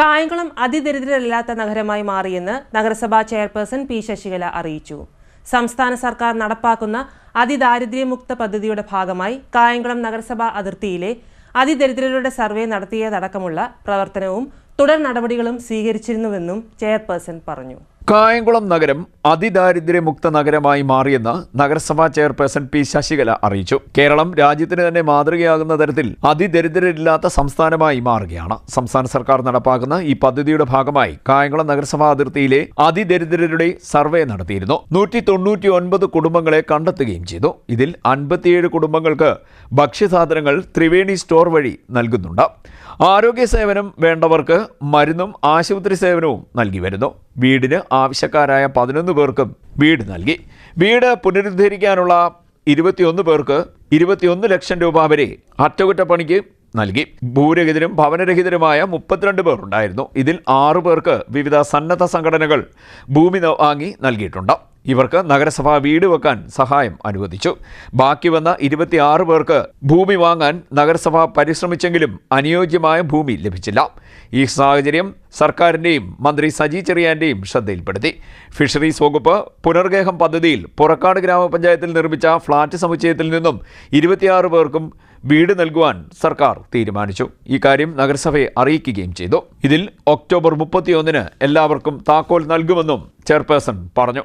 കായംകുളം അതിദരിദ്രരല്ലാത്ത നഗരമായി മാറിയെന്ന് നഗരസഭാ chairperson P Sasikala അറിയിച്ചു. സംസ്ഥാന സർക്കാർ നടപ്പാക്കുന്ന അതിദാരിദ്ര്യമുക്ത പദ്ധതിയുടെ ഭാഗമായി കായംകുളം നഗരസഭാ അതിർത്തിയിലെ അതിദരിദ്രരുടെ സർവേ നടത്തിയതടക്കമുള്ള പ്രവർത്തനവും തുടർ നടപടികളും സ്വീകരിച്ചിരുന്നുവെന്നും ചെയർപേഴ്സൺ പറഞ്ഞു. കായംകുളം നഗരം അതിദാരിദ്ര്യമുക്ത നഗരമായി മാറിയെന്ന് നഗരസഭാ ചെയർപേഴ്സൺ പി ശശികല അറിയിച്ചു. കേരളം രാജ്യത്തിന് തന്നെ മാതൃകയാകുന്ന തരത്തിൽ അതിദരിദ്രരില്ലാത്ത സംസ്ഥാനമായി മാറുകയാണ്. സംസ്ഥാന സർക്കാർ നടപ്പാക്കുന്ന ഈ പദ്ധതിയുടെ ഭാഗമായി കായംകുളം നഗരസഭാ അതിർത്തിയിലെ അതിദരിദ്രരുടെ സർവേ നടത്തിയിരുന്നു. നൂറ്റി തൊണ്ണൂറ്റി ഒൻപത് കുടുംബങ്ങളെ കണ്ടെത്തുകയും ചെയ്തു. ഇതിൽ അൻപത്തിയേഴ് കുടുംബങ്ങൾക്ക് ഭക്ഷ്യസാധനങ്ങൾ ത്രിവേണി സ്റ്റോർ വഴി നൽകുന്നുണ്ട്. ആരോഗ്യ സേവനം വേണ്ടവർക്ക് മരുന്നും ആശുപത്രി സേവനവും നൽകി വരുന്നു. വീടിന് ആവശ്യക്കാരായ പതിനൊന്ന് പേർക്കും വീട് നൽകി. വീട് പുനരുദ്ധരിക്കാനുള്ള ഇരുപത്തിയൊന്ന് പേർക്ക് ഇരുപത്തിയൊന്ന് ലക്ഷം രൂപ വരെ അറ്റകുറ്റപ്പണിക്ക് നൽകി. ഭൂരഹിതരും ഭവനരഹിതരുമായ മുപ്പത്തിരണ്ട് പേർ ഉണ്ടായിരുന്നു. ഇതിൽ ആറു പേർക്ക് വിവിധ സന്നദ്ധ സംഘടനകൾ ഭൂമി വാങ്ങി നൽകിയിട്ടുണ്ട്. ഇവർക്ക് നഗരസഭ വീട് വെക്കാൻ സഹായം അനുവദിച്ചു. ബാക്കി വന്ന ഇരുപത്തിയാറ് പേർക്ക് ഭൂമി വാങ്ങാൻ നഗരസഭ പരിശ്രമിച്ചെങ്കിലും അനുയോജ്യമായ ഭൂമി ലഭിച്ചില്ല. ഈ സാഹചര്യം സർക്കാരിന്റെയും മന്ത്രി സജി ചെറിയാന്റെയും ശ്രദ്ധയിൽപ്പെടുത്തി. ഫിഷറീസ് വകുപ്പ് പുനർഗേഹം പദ്ധതിയിൽ പുറക്കാട് ഗ്രാമപഞ്ചായത്തിൽ നിർമ്മിച്ച ഫ്ളാറ്റ് സമുച്ചയത്തിൽ നിന്നും ഇരുപത്തിയാറ് പേർക്കും വീട് നൽകുവാൻ സർക്കാർ തീരുമാനിച്ചു. ഈ കാര്യം നഗരസഭയെ അറിയിക്കുകയും ചെയ്തു. ഇതിൽ ഒക്ടോബർ മുപ്പത്തിയൊന്നിന് എല്ലാവർക്കും താക്കോൽ നൽകുമെന്നും ചെയർപേഴ്സൺ പറഞ്ഞു.